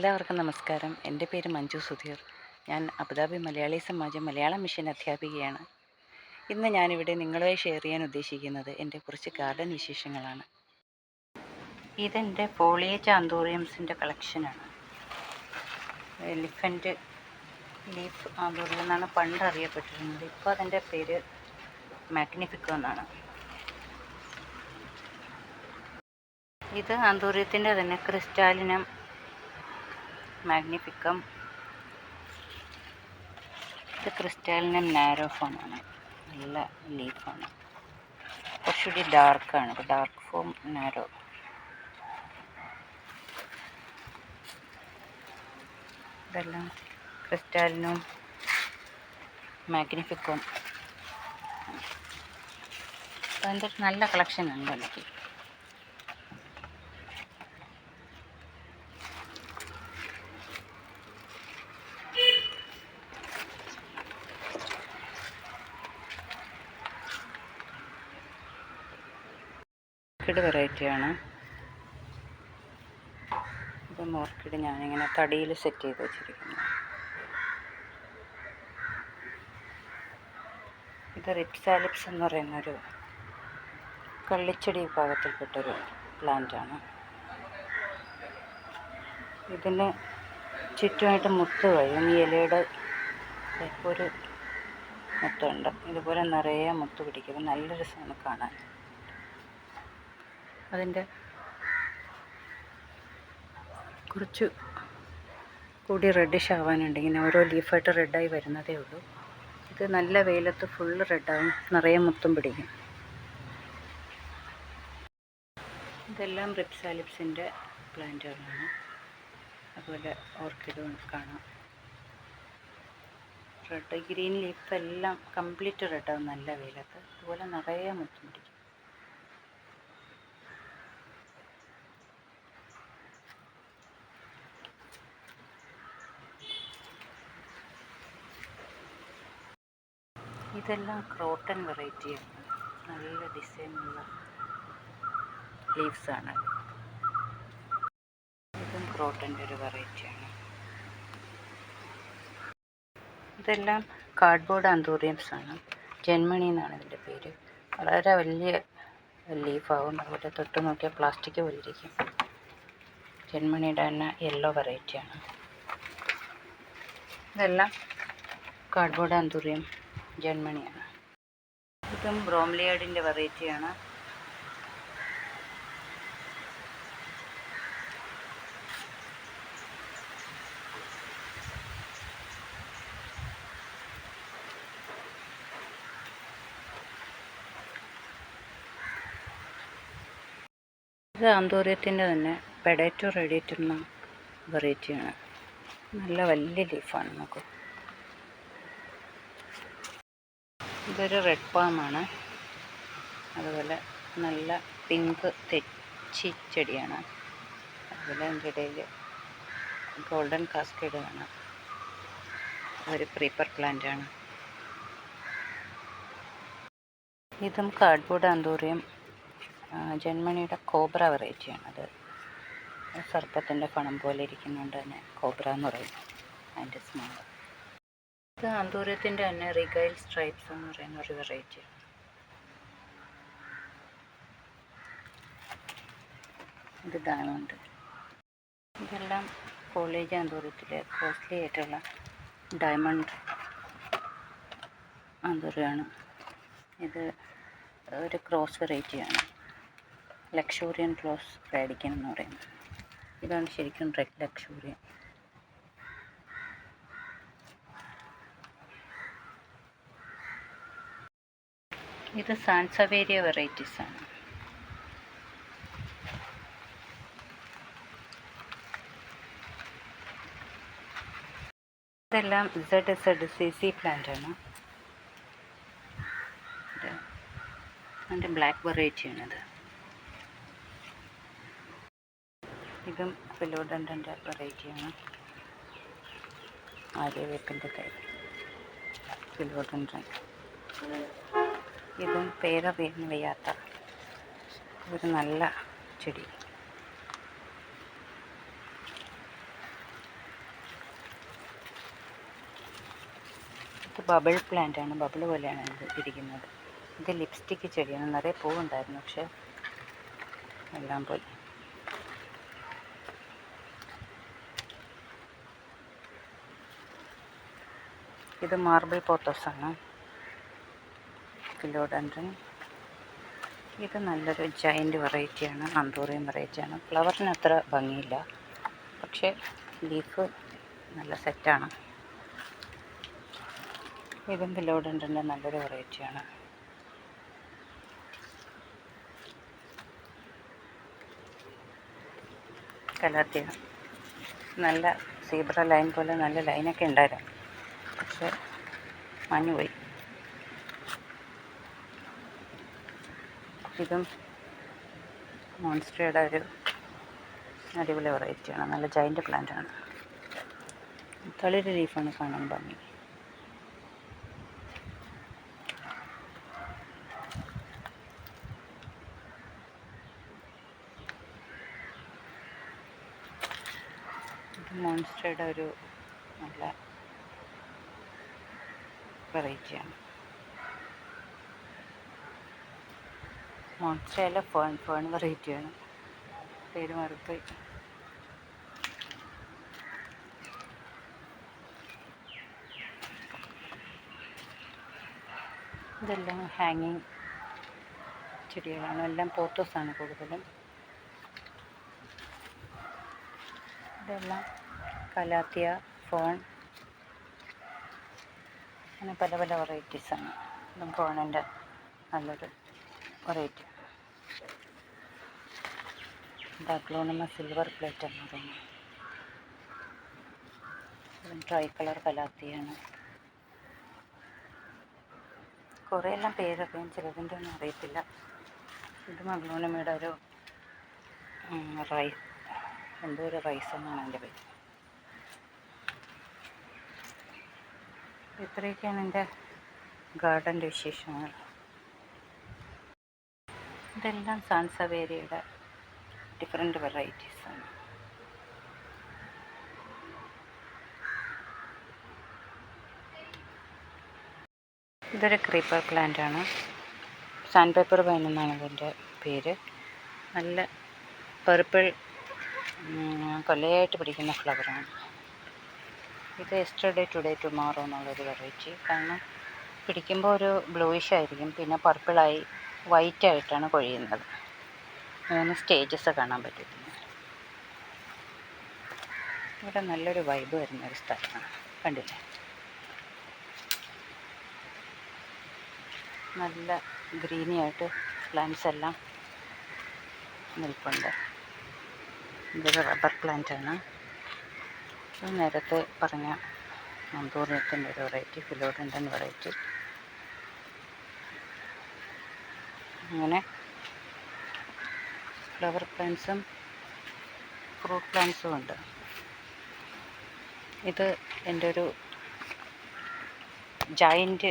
എല്ലാവർക്കും നമസ്കാരം. എന്റെ പേര് മഞ്ജു സുധീർ. ഞാൻ അബുദാബി മലയാളി സമാജം മലയാളം മിഷൻ അധ്യാപികയാണ്. ഇന്ന് ഞാനിവിടെ നിങ്ങളുമായി ഷെയർ ചെയ്യാൻ ഉദ്ദേശിക്കുന്നത് എന്റെ കുറച്ച് ഗാർഡൻ വിശേഷങ്ങളാണ്. ഇതെന്റെ പോളിയ ആന്തോറിയംസിന്റെ കളക്ഷനാണ് എലിഫന്റ് ലീഫ് ആന്തോറിയം എന്നാണ് പണ്ട് അറിയപ്പെട്ടിരുന്നത്. ഇപ്പോൾ അതിന്റെ പേര് മാഗ്നിഫിക്കോ എന്നാണ്. ഇത് ആന്തോറിയത്തിന്റെ തന്നെ ക്രിസ്റ്റാലിനം മാഗ്നിഫിക്കം ഇത് ക്രിസ്റ്റാലിന് നാരോ ഫോമാണ് നല്ല ലീഫാണ് കുറച്ചുകൂടി ഡാർക്കാണ് അപ്പോൾ ഡാർക്ക് ഫോം നാരോ ഇതെല്ലാം ക്രിസ്റ്റാലിനും മാഗ്നിഫിക്കും അതിന്റെ നല്ല കളക്ഷൻ ഉണ്ട് എനിക്ക് ഓർക്കിഡ് വെറൈറ്റിയാണ് ഇപ്പം ഓർക്കിഡ് ഞാനിങ്ങനെ തടിയിൽ സെറ്റ് ചെയ്ത് വെച്ചിരിക്കുന്നു. ഇത് റിപ്സാലിപ്സ് എന്ന് പറയുന്നൊരു കള്ളിച്ചെടി വിഭാഗത്തിൽപ്പെട്ടൊരു പ്ലാന്റാണ് ഇതിന് ചുറ്റുമായിട്ട് മുത്ത് കഴിയും. ഈ ഇലയുടെ ഒരു മുത്തുണ്ട്. ഇതുപോലെ നിറയെ മുത്ത് പിടിക്കും. നല്ല രസമാണ് കാണാൻ. അതിന്റെ കുറച്ച് കൂടി റെഡിഷ് ആവാനുണ്ട്. ഇങ്ങനെ ഓരോ ലീഫായിട്ട് റെഡായി വരുന്നതേ ഉള്ളൂ. ഇത് നല്ല വെയിലത്ത് ഫുള്ള് റെഡാവും നിറയെ മുത്തും പിടിക്കും. ഇതെല്ലാം റിപ്സാലിപ്സിന്റെ പ്ലാന്റുകളാണ് അതുപോലെ ഓർക്കിഡും കാണാം. റെഡ് ഗ്രീൻ ലീഫ് എല്ലാം കംപ്ലീറ്റ് റെഡാവും നല്ല വെയിലത്ത്. അതുപോലെ നിറയെ മുത്തും പിടിക്കും. ഇതെല്ലാം ക്രോട്ടൺ വെറൈറ്റിയാണ് നല്ല ഡിസൈനുള്ള ലീവ്സാണ് ഇതും ക്രോട്ടന്റെ ഒരു വെറൈറ്റിയാണ് ഇതെല്ലാം കാർഡ്ബോർഡ് ആന്തൂറിയംസ് ആണ്. ജന്മണി എന്നാണ് ഇതിന്റെ പേര്. വളരെ വലിയ ലീഫാവും അതുപോലെ തൊട്ട് നോക്കിയാൽ പ്ലാസ്റ്റിക് പോലിരിക്കും ജന്മണിയുടെ തന്നെ യെല്ലോ വെറൈറ്റിയാണ് ഇതെല്ലാം കാർഡ്ബോർഡ് ആന്തൂറിയം ജന്മണിയാണ് ഇതും ബ്രോംലിയാഡിന്റെ വെറൈറ്റിയാണ്. ഇത് ആന്തോര്യത്തിന്റെ തന്നെ പെഡേറ്റോ റേഡിയേറ്റർ എന്ന വെറൈറ്റിയാണ്. നല്ല വലിയ ലീഫാണ് നമുക്ക്. ഇതൊരു റെഡ് പാമാണ് അതുപോലെ നല്ല പിങ്ക് തെച്ചി ചെടിയാണ്. അതുപോലെ അതിന്റെ ഇടയിൽ ഗോൾഡൻ കാസ്കേഡ് ആണ്. ഒരു ക്രീപ്പർ പ്ലാന്റാണ് ഇതും കാർഡ്ബോർഡ് ആന്തൂറിയം ജന്മണിയുടെ കോബ്ര വെറൈറ്റിയാണ് അത് സർപ്പത്തിന്റെ പണം പോലെ ഇരിക്കുന്നുണ്ട് തന്നെ കോബ്ര എന്ന് പറയും. അതിന്റെ സ്മെൽ ഇത് അന്തൂരത്തിന്റെ തന്നെ റിഗൈൽ സ്ട്രൈപ്സ് എന്ന് പറയുന്ന ഒരു വെറൈറ്റി. ഇത് ഡയമണ്ട്. ഇതെല്ലാം കോളേജ് അന്തൂരത്തിലെ കോസ്റ്റ്ലി ആയിട്ടുള്ള ഡയമണ്ട് ആന്തൂര്യമാണ് ഇത് ഒരു ക്രോസ് വെറൈറ്റിയാണ്. ലക്ഷൂറിയൻ ക്ലോസ് റാഡിക്കൻ എന്ന് പറയുന്നത്. ഇതാണ് ശരിക്കും ലക്ഷൂറിയൻ. ഇത് സാൻസവേരിയ ആണ്. ഇതെല്ലാം Z Z C C plant ആണ് അതിന്റെ ബ്ലാക്ക് വെറൈറ്റിയാണിത് ഇതും ഫിലോഡന്റെ വെറൈറ്റിയാണ് ആര്യവേപ്പിന്റെ തൈ ഫിലോഡൻഡൻ ഇതും പേര പേരിന് വയ്യാത്ത ഒരു നല്ല ചെടി. ഇത് ബബിൾ പ്ലാന്റ് ആണ് ബബിൾ പോലെയാണ് ഇത് ഇരിക്കുന്നത്. ഇത് ലിപ്സ്റ്റിക്ക് ചെടിയാണ് നിറയെ പൂവുണ്ടായിരുന്നു പക്ഷെ എല്ലാം പോയി. ഇത് മാർബിൾ പോത്തോസാണ് ഫിലോഡൻഡ്രൻ ഇത് നല്ലൊരു ജയന്റ് വെറൈറ്റിയാണ് അന്തൂറിയം വെറൈറ്റിയാണ് ഫ്ലവറിന് അത്ര ഭംഗിയില്ല. പക്ഷേ ലീഫ് നല്ല സെറ്റാണ് ഇതും ഫിലോഡൻഡ്രന്റെ നല്ലൊരു വെറൈറ്റിയാണ് കലാത്തിയ നല്ല സീബ്ര ലൈൻ പോലെ നല്ല ലൈനൊക്കെ ഉണ്ടായിരുന്നു. പക്ഷേ മഞ്ഞുപോയി. ഇതും മോൺസ്ട്രയുടെ ഒരു അടിപൊളി വെറൈറ്റിയാണ് നല്ല ജൈന്റ് പ്ലാന്റ് ആണ്. തളിര് ലീഫാണ് കാണാൻ ഭംഗി. മോൺസ്ട്രയുടെ ഒരു നല്ല വെറൈറ്റിയാണ് മോൺസ്ട്രയല്ല ഫോൺ ഫോൺ വെറൈറ്റിയാണ് പേര് മാറിപ്പോയി ഇതെല്ലാം ഹാങ്ങിങ് ചെടികളാണ്. എല്ലാം പോത്തോസാണ് കൂടുതലും. ഇതെല്ലാം കലാത്തിയ ഫോൺ. അങ്ങനെ പല പല വെറൈറ്റീസാണ് ഫോണിന്റെ നല്ലൊരു വെറൈറ്റി സിൽവർ പ്ലേറ്റ് എന്ന് പറയുന്നത്. ട്രൈ കളർ കലാത്തിയാണ്. കുറേ എല്ലാം പേരൊക്കെ ഞാൻ ചിലതിന്റെ ഒന്നും അറിയത്തില്ല. ഇത് മഗ്ലോണമ്മയുടെ ഒരു റൈസ് എന്തോ ഒരു റൈസ് എന്നാണ് എന്റെ പേര്. ഇത്രയൊക്കെയാണ് എന്റെ ഗാർഡന്റെ വിശേഷങ്ങൾ. ഇതെല്ലാം സാൻസവേരിയുടെ ഡിഫറെന്റ് വെറൈറ്റീസാണ് ഇതൊരു ക്രീപ്പർ പ്ലാന്റ് ആണ്. സാൻഡ് പേപ്പർ വൈൻ എന്നാണ് ഇതിന്റെ പേര്. നല്ല പർപ്പിൾ കൊല്ലയായിട്ട് പിടിക്കുന്ന ഫ്ലവറാണ് ഇത് എസ്റ്റർഡേ ടുഡേ ടുമാറോ എന്നുള്ളൊരു വെറൈറ്റി കാരണം പിടിക്കുമ്പോൾ ഒരു ബ്ലൂയിഷ് ആയിരിക്കും പിന്നെ പർപ്പിളായി വൈറ്റ് ആയിട്ടാണ് കൊഴിയുന്നത്. മൂന്ന് സ്റ്റേജസ് കാണാൻ പറ്റും ഇവിടെ നല്ലൊരു വൈബ് വരുന്ന ഒരു സ്ഥലമാണ്. കണ്ടില്ലേ? നല്ല ഗ്രീനി ആയിട്ട് പ്ലാന്റ്സ് എല്ലാം നിൽപ്പുണ്ട്. ഇതൊരു റബ്ബർ പ്ലാന്റ് ആണ്. ഇത് നേരത്തെ പറഞ്ഞ മന്തൂറിയത്തിന്റെ ഒരു വെറൈറ്റി ഫിലോഡന്റെ വെറൈറ്റി അങ്ങനെ ഫ്ലവർ പ്ലാന്റ്സും ഫ്രൂട്ട് പ്ലാന്റ്സും ഉണ്ട്. ഇത് എന്റെ ഒരു ജൈന്റ്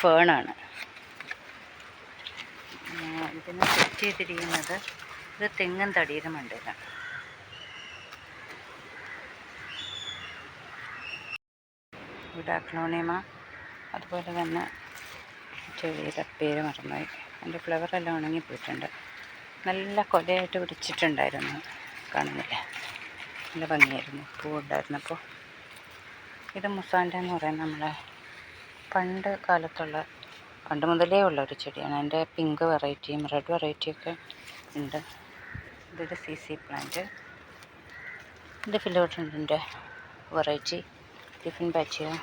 ഫേണാണ് ഇതിന് സെറ്റ് ചെയ്തിരിക്കുന്നത് ഇത് തെങ്ങും തടിയുടെ മണ്ടയിലാണ് ഇവിടെ അക്ലോണിയമ അതുപോലെ തന്നെ ചെറിയ പേര് മറന്നുപോയി. അതിന്റെ ഫ്ലവറെല്ലാം ഉണങ്ങിപ്പോയിട്ടുണ്ട്. നല്ല കൊലയായിട്ട് പിടിച്ചിട്ടുണ്ടായിരുന്നു. കാണുന്നില്ലേ. നല്ല ഭംഗിയായിരുന്നു. പൂവുണ്ടായിരുന്നപ്പോൾ ഇത് മുസാന്റെ എന്ന് പറയുന്നത് നമ്മളെ പണ്ട് കാലത്തുള്ള പണ്ട് മുതലേ ഉള്ള ഒരു ചെടിയാണ്. അതിന്റെ പിങ്ക് വെറൈറ്റിയും റെഡ് വെറൈറ്റിയൊക്കെ ഉണ്ട്. ഇതൊരു സി സി പ്ലാന്റ്. ഇത് ഫിലോഡൻഡിന്റെ variety. Dieffenbachia.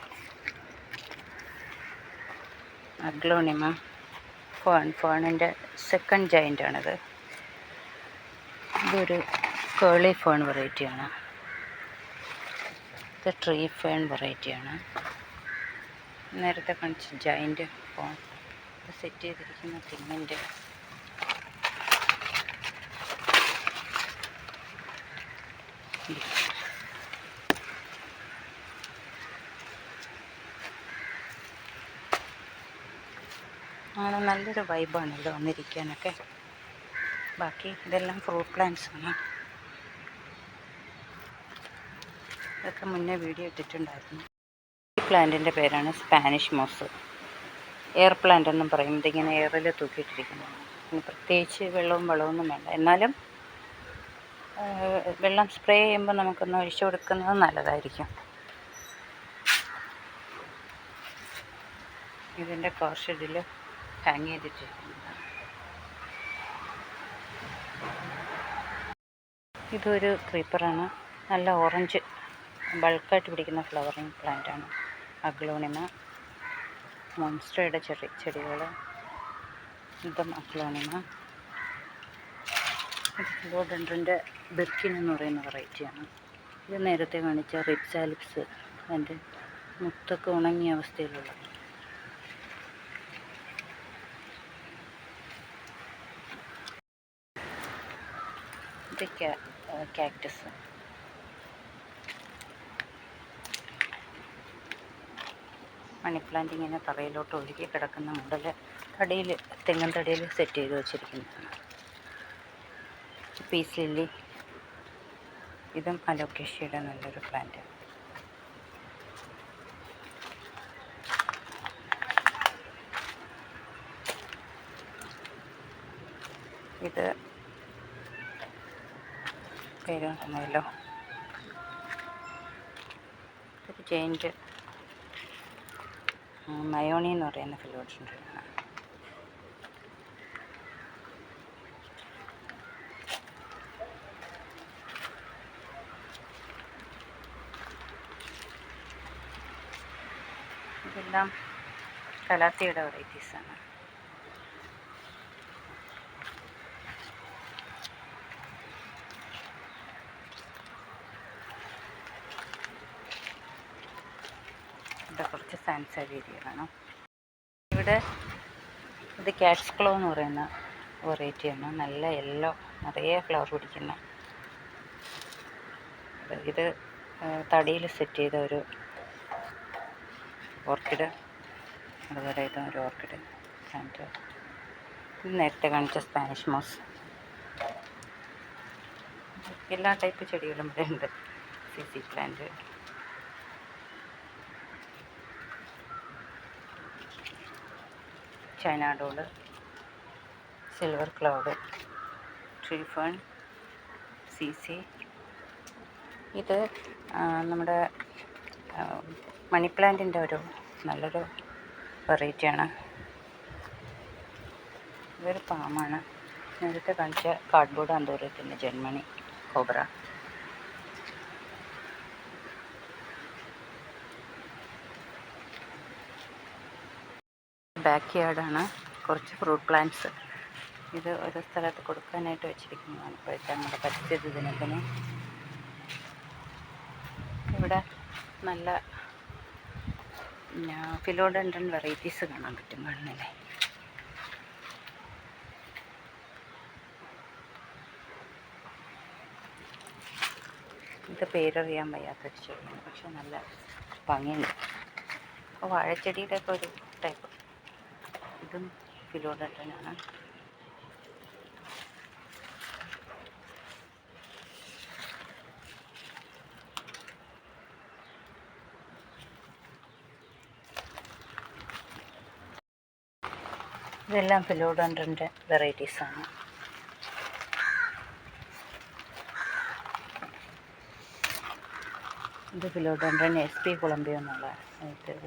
Aglaonema. Fern ഫേണിന്റെ സെക്കൻഡ് ജൈന്റാണിത് ഇതൊരു കേളി ഫേൺ വെറൈറ്റിയാണ് ഇത് ട്രീ ഫേൺ വെറൈറ്റിയാണ് നേരത്തെ കാണിച്ച ജോയിന്റ് ഫോൺ സെറ്റ് ചെയ്തിരിക്കുന്ന തെങ്ങിന്റെ അങ്ങനെ നല്ലൊരു വൈബാണ് ഇവിടെ വന്നിരിക്കാനൊക്കെ. ബാക്കി ഇതെല്ലാം ഫ്രൂട്ട് പ്ലാന്റ്സ് ആണ്. ഇതൊക്കെ മുന്നേ വീഡിയോ ഇട്ടിട്ടുണ്ടായിരുന്നു. ഈ പ്ലാന്റിന്റെ പേരാണ് സ്പാനിഷ് മോസ് എയർ പ്ലാന്റ് എന്നും പറയും. ഇതിങ്ങനെ എയറിൽ തൂക്കിയിട്ടിരിക്കുന്നതാണ് ഇതിന് പ്രത്യേകിച്ച് വെള്ളവും വളമൊന്നും വേണ്ട. എന്നാലും വെള്ളം സ്പ്രേ ചെയ്യുമ്പോൾ നമുക്കൊന്ന് ഒഴിച്ചു കൊടുക്കുന്നത് നല്ലതായിരിക്കും. ഇതിന്റെ കാർ ഷെഡിൽ ഹാങ് ചെയ്തിട്ടിരിക്കുന്നത് ഇതൊരു ക്രീപ്പറാണ്. നല്ല ഓറഞ്ച് ബൾക്കായിട്ട് പിടിക്കുന്ന ഫ്ലവറിങ് പ്ലാന്റാണ്. അഗ്ലോണിമ മോൺസ്റ്ററയുടെ ചെറി ചെടികൾ. ഇതും അഗ്ലോണിമ. ഫിലോഡൻഡ്രന്റെ ബെർക്കിൻ എന്ന് പറയുന്ന വെറൈറ്റിയാണ്. ഇത് നേരത്തെ കാണിച്ച റിപ്സാലിപ്സ് അതിന്റെ മുത്തൊക്കെ ഉണങ്ങിയ അവസ്ഥയിലുള്ള ഇത് ക്യാക്ടസ് മണി പ്ലാന്റ് ഇങ്ങനെ തറയിലോട്ട് ഒഴുകി കിടക്കുന്ന മുതൽ തടിയിൽ തെങ്ങൻ തടിയിൽ സെറ്റ് ചെയ്ത് വെച്ചിരിക്കുന്നതാണ്. പീസ് ലില്ലി ഇതും അലോക്കേഷ്യയുടെ നല്ലൊരു പ്ലാന്റ് ഇത് പേര് തന്നല്ലോ ചേഞ്ച് മയോണി എന്ന് പറയുന്ന ഫിലോഡ്സിന്റെ ആണ് ഇതെല്ലാം കലാത്തിയുടെ വെറൈറ്റീസാണ് ഇവിടെ കുറച്ച് സാൻസാവേരിയലാണ് ഇവിടെ ഇത് ക്യാറ്റ്സ് ക്ലോ എന്ന് പറയുന്ന വെറൈറ്റിയാണ് നല്ല യെല്ലോ നിറയെ ഫ്ലവർ പിടിക്കുന്ന. ഇത് തടിയിൽ സെറ്റ് ചെയ്ത ഒരു ഓർക്കിഡ് അതുപോലെ ഇത് ഒരു ഓർക്കിഡ് പ്ലാന്റ് ഇത് നേരത്തെ കാണിച്ച സ്പാനിഷ് മോസ് എല്ലാ ടൈപ്പ് ചെടികളും ഇവിടെ ഉണ്ട്. C C plant china doll silver cloud tree fern C C ഇത് നമ്മുടെ മണി പ്ലാന്റിന്റെ ഒരു നല്ലൊരു വെറൈറ്റിയാണ് ഇതൊരു പാമാണ് നേരത്തെ കാണിച്ച കാർഡ്ബോർഡ് അന്തൂരത്തിന്റെ ജന്മണി കോബ്ര ബാക്ക് യാർഡാണ് കുറച്ച് ഫ്രൂട്ട് പ്ലാന്റ്സ് ഇത് ഓരോ സ്ഥലത്ത് കൊടുക്കാനായിട്ട് വെച്ചിരിക്കുന്നതാണ്. ഇപ്പോഴത്തെ നമ്മുടെ പരിസ്ഥിതി ദിനത്തിന്. ഇവിടെ നല്ല ഫിലോഡൻഡ്രൻ വെറൈറ്റീസ് കാണാൻ പറ്റും കാണുന്നില്ലേ? ഇത് പേരറിയാൻ വയ്യാത്തൊരു ചെടിയാണ്. പക്ഷെ നല്ല ഭംഗിയുണ്ട്. അപ്പോൾ വാഴച്ചെടിയുടെ ഒക്കെ ഒരു ടൈപ്പ് ഇതും ഫിലോഡൻഡ്രനാണ് ഇതെല്ലാം ഫിലോഡൻഡ്രന്റെ വെറൈറ്റീസാണ് ഇത് ഫിലോഡൻഡ്രൻ എസ് പി കൊളംബിയ എന്നുള്ള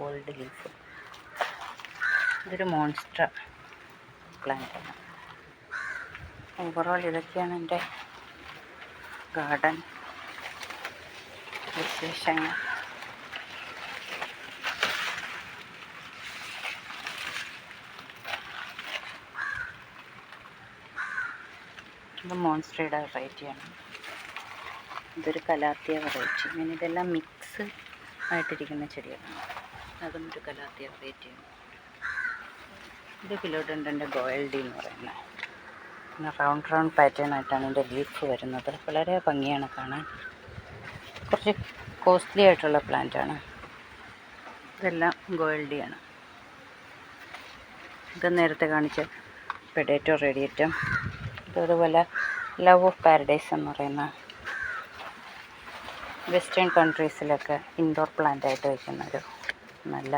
ഓൾഡ് ലീഫ് ഇതൊരു മോൺസ്റ്റർ പ്ലാന്റാണ് ഓവറോൾ ഇതൊക്കെയാണ് എന്റെ ഗാർഡൻ വിശേഷങ്ങൾ. ഇത് മോൺസ്റ്ററുടെ വെറൈറ്റിയാണ് ഇതൊരു കലാത്തിയ വെറൈറ്റി ഇങ്ങനെ ഇതെല്ലാം മിക്സ് ആയിട്ടിരിക്കുന്ന ചെടികളാണ്. അതും ഒരു കലാത്തിയ വെറൈറ്റിയാണ് ഇത് ഫിലോഡൻഡന്റെ ഗോയൽഡി എന്ന് പറയുന്നത് പിന്നെ റൗണ്ട് റൗണ്ട് പാറ്റേൺ ആയിട്ടാണ് ഇതിന്റെ ലീഫ് വരുന്നത്. വളരെ ഭംഗിയാണ് കാണാൻ. കുറച്ച് കോസ്റ്റ്ലി ആയിട്ടുള്ള പ്ലാന്റാണ് ഇതെല്ലാം ഗോയൽഡിയാണ് ഇത് നേരത്തെ കാണിച്ച പെഡേറ്റോ റേഡിയേറ്റം ഇതതുപോലെ ലവ് ഓഫ് പാരഡൈസ് എന്ന് പറയുന്ന വെസ്റ്റേൺ കൺട്രീസിലൊക്കെ ഇൻഡോർ പ്ലാന്റ് ആയിട്ട് വയ്ക്കുന്ന ഒരു നല്ല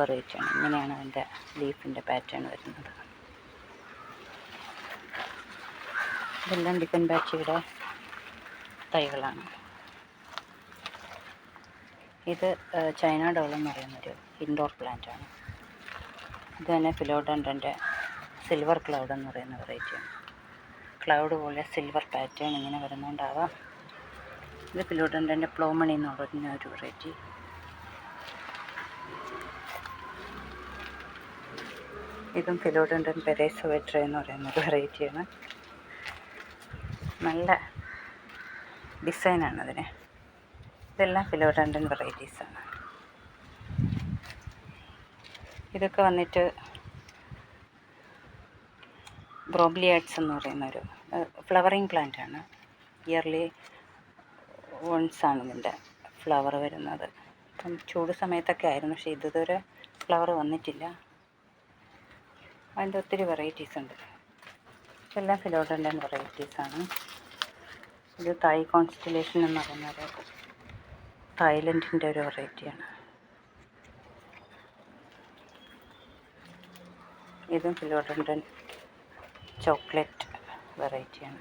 വെറൈറ്റിയാണ്. ഇങ്ങനെയാണ് അതിന്റെ ലീഫിന്റെ പാറ്റേൺ വരുന്നത്. ഇതെല്ലാം ഡിപ്പൻ ബാച്ചിയുടെ തൈകളാണ്. ഇത് ചൈന ഡോൾ എന്ന് പറയുന്നൊരു ഇൻഡോർ പ്ലാന്റ് ആണ് ഇത് തന്നെ ഫിലോഡൻഡന്റെ സിൽവർ ക്ലൗഡ് എന്ന് പറയുന്ന വെറൈറ്റിയാണ്. ക്ലൗഡ് പോലെ സിൽവർ പാറ്റേൺ ഇങ്ങനെ വരുന്നുണ്ടാവാം. ഇത് ഫിലോഡൻഡന്റെ പ്ലോമണി എന്ന് പറയുന്ന ഒരു വെറൈറ്റി. ഇതും ഫിലോഡൻഡൻ പെരേസ് വെട്ര എന്ന് പറയുന്ന ഒരു വെറൈറ്റിയാണ്. നല്ല ഡിസൈനാണ് അതിന് ഇതെല്ലാം ഫിലോഡൻഡൻ വെറൈറ്റീസാണ്. ഇതൊക്കെ വന്നിട്ട് ബ്രോബ്ലിയാഡ്സ് എന്ന് പറയുന്ന ഒരു ഫ്ലവറിങ് പ്ലാന്റ് ആണ് ഇയർലി വൺസ് ആണ് ഇതിന്റെ ഫ്ലവർ വരുന്നത്. ഇപ്പം ചൂട് സമയത്തൊക്കെ ആയിരുന്നു പക്ഷേ ഇതുവരെ ഫ്ലവർ വന്നിട്ടില്ല. അതിന്റെ ഒത്തിരി വെറൈറ്റീസ് ഉണ്ട്. എല്ലാം ഫിലോഡന്റെ വെറൈറ്റീസാണ് ഇത് തായ് കോൺസ്റ്റലേഷൻ എന്ന് പറയുന്നത് തായ്ലൻഡിന്റെ ഒരു വെറൈറ്റിയാണ് ഇതും ഫിലോഡന്റെ ചോക്ലേറ്റ് വെറൈറ്റിയാണ്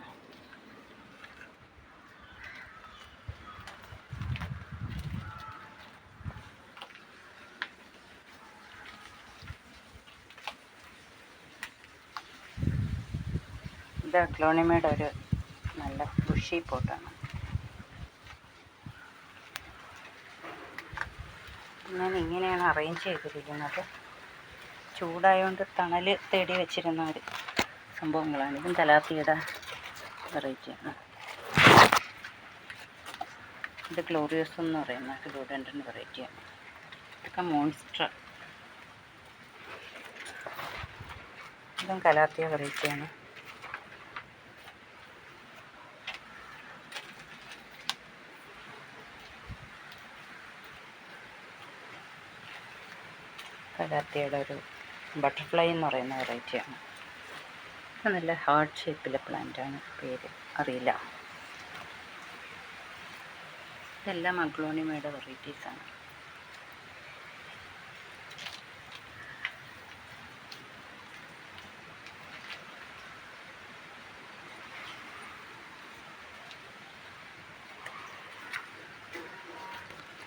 ഇത് ക്ലോണിമയുടെ ഒരു നല്ല ബുഷി പോട്ടാണ് ഞാൻ ഇങ്ങനെയാണ് അറേഞ്ച് ചെയ്തിരിക്കുന്നത്. ചൂടായതുകൊണ്ട് തണൽ തേടി വെച്ചിരുന്ന ഒരു സംഭവങ്ങളാണ്. ഇതും തലാത്തിയുടെ വെറൈറ്റിയാണ് ഇത് ഗ്ലോറിയസ് എന്ന് പറയുന്ന ഗ്ലൂഡൻഡൻ വെറൈറ്റിയാണ് ഇതൊക്കെ മോൺസ്റ്റർ ഇതും കലാത്തിയ വെറൈറ്റിയാണ് കലാത്തിയുടെ ഒരു ബട്ടർഫ്ലൈ എന്ന് പറയുന്ന വെറൈറ്റിയാണ് നല്ല ഹാർട്ട് ഷേപ്പിലെ പ്ലാന്റാണ് പേര്. അറിയില്ല. ഇതെല്ലാം അഗ്ലോണിമയുടെ വെറൈറ്റീസാണ്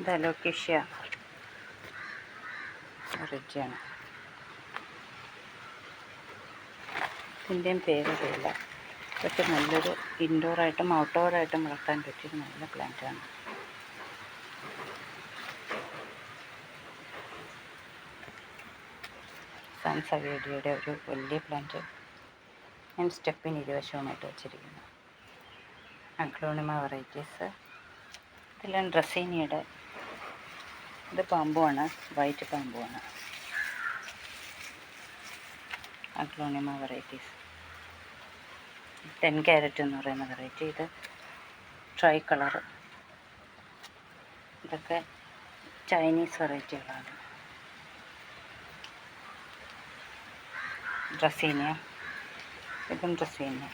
ഇത് അലോക്കേഷ്യ വെറൈറ്റിയാണ് ഇതിന്റെയും പേരറിയില്ല ഇതൊക്കെ നല്ലൊരു ഇൻഡോറായിട്ടും ഔട്ട്ഡോറായിട്ടും വളർത്താൻ പറ്റിയൊരു നല്ല പ്ലാന്റാണ് സൺസവേഡിയുടെ ഒരു വലിയ പ്ലാന്റ് ഞാൻ സ്റ്റെപ്പിന് ഇരുവശവുമായിട്ട് വെച്ചിരിക്കുന്നു. Aglaonema varieties. ഇതെല്ലാം ഡ്രസ്സീനിയുടെ ഇത് പാമ്പുമാണ് വൈറ്റ് പാമ്പുമാണ് അഗ്ലോണിമ വെറൈറ്റീസ് ടെൻ ക്യാരറ്റ് എന്ന് പറയുന്ന വെറൈറ്റി ഇത് ട്രൈ കളർ ഇതൊക്കെ ചൈനീസ് വെറൈറ്റികളാണ് ഡ്രസ്സീനിയ ഇതും ഡ്രസ്സീനിയ